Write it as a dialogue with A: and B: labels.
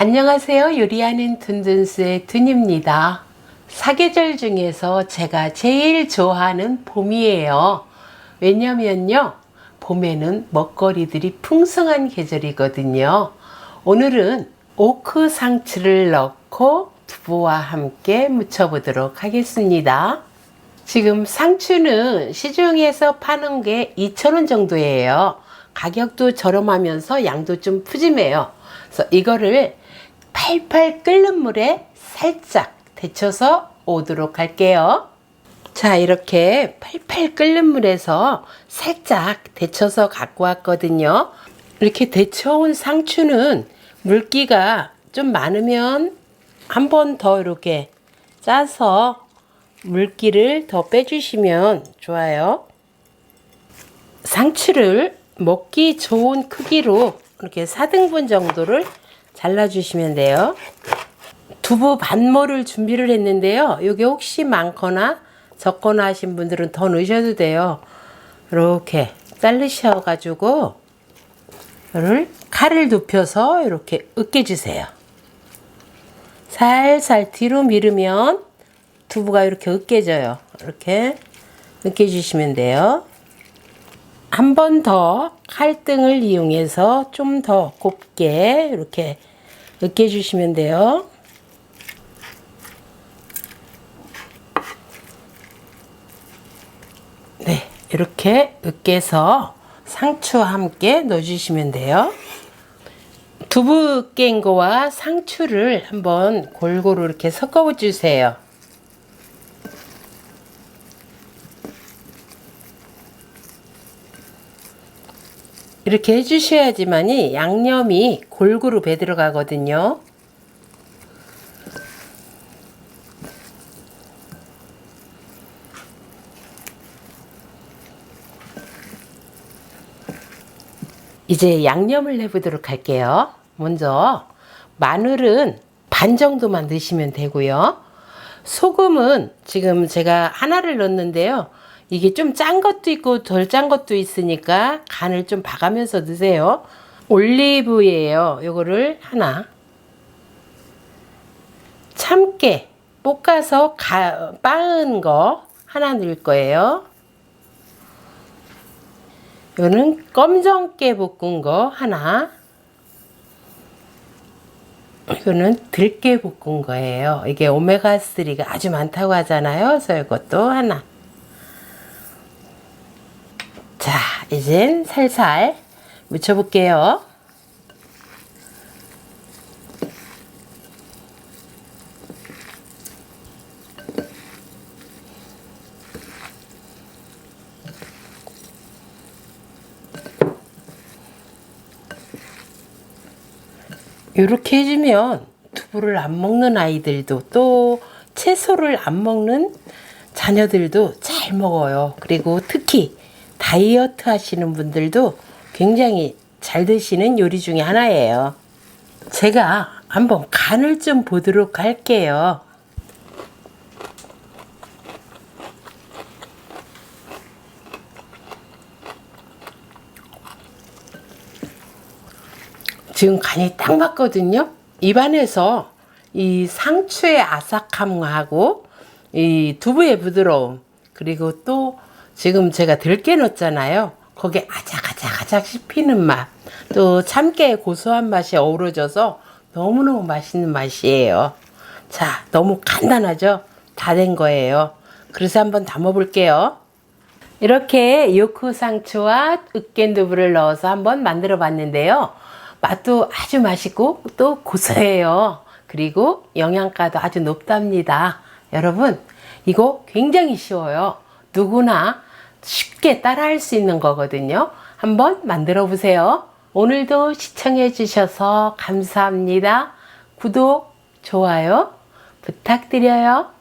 A: 안녕하세요. 요리하는 둔둔스의 둔입니다. 사계절 중에서 제가 제일 좋아하는 봄이에요. 왜냐면요. 봄에는 먹거리들이 풍성한 계절이거든요. 오늘은 오크 상추를 넣고 두부와 함께 무쳐보도록 하겠습니다. 지금 상추는 시중에서 파는 게 2,000원 정도예요. 가격도 저렴하면서 양도 좀 푸짐해요. 그래서 이거를 팔팔 끓는 물에 살짝 데쳐서 오도록 할게요. 자, 이렇게 팔팔 끓는 물에서 살짝 데쳐서 갖고 왔거든요. 이렇게 데쳐온 상추는 물기가 좀 많으면 한 번 더 이렇게 짜서 물기를 더 빼주시면 좋아요. 상추를 먹기 좋은 크기로 이렇게 4등분 정도를 잘라주시면 돼요. 두부 반모를 준비를 했는데요. 이게 혹시 많거나 적거나 하신 분들은 더 넣으셔도 돼요. 이렇게 자르셔가지고 이를 칼을 눕혀서 이렇게 으깨주세요. 살살 뒤로 밀으면 두부가 이렇게 으깨져요. 이렇게 으깨주시면 돼요. 한 번 더 칼등을 이용해서 좀 더 곱게 이렇게 으깨주시면 돼요. 네, 이렇게 으깨서 상추와 함께 넣어주시면 돼요. 두부 깬 거와 상추를 한번 골고루 이렇게 섞어 주세요. 이렇게 해주셔야지만이 양념이 골고루 배 들어가거든요. 이제 양념을 해보도록 할게요. 먼저 마늘은 반 정도만 넣으시면 되고요. 소금은 지금 제가 하나를 넣었는데요. 이게 좀 짠 것도 있고 덜 짠 것도 있으니까 간을 좀 봐가면서 넣으세요. 올리브예요. 요거를 하나. 참깨 볶아서 가, 빻은 거 하나 넣을 거예요. 요는 검정깨 볶은 거 하나. 이거는 들깨 볶은 거예요. 이게 오메가3가 아주 많다고 하잖아요. 그래서 이것도 하나. 자, 이젠 살살 묻혀볼게요. 이렇게 해주면 두부를 안 먹는 아이들도 또 채소를 안 먹는 자녀들도 잘 먹어요. 그리고 특히 다이어트 하시는 분들도 굉장히 잘 드시는 요리 중에 하나예요. 제가 한번 간을 좀 보도록 할게요. 지금 간이 딱 맞거든요. 입안에서 이 상추의 아삭함하고 이 두부의 부드러움 그리고 또 지금 제가 들깨 넣었잖아요. 거기에 아작아작아작 씹히는 맛, 또 참깨의 고소한 맛이 어우러져서 너무너무 맛있는 맛이에요. 자, 너무 간단하죠? 다 된 거예요. 그래서 한번 담아볼게요. 이렇게 요크 상추와 으깬 두부를 넣어서 한번 만들어 봤는데요. 맛도 아주 맛있고 또 고소해요. 그리고 영양가도 아주 높답니다. 여러분, 이거 굉장히 쉬워요. 누구나 쉽게 따라할 수 있는 거거든요. 한번 만들어 보세요. 오늘도 시청해 주셔서 감사합니다. 구독, 좋아요 부탁드려요.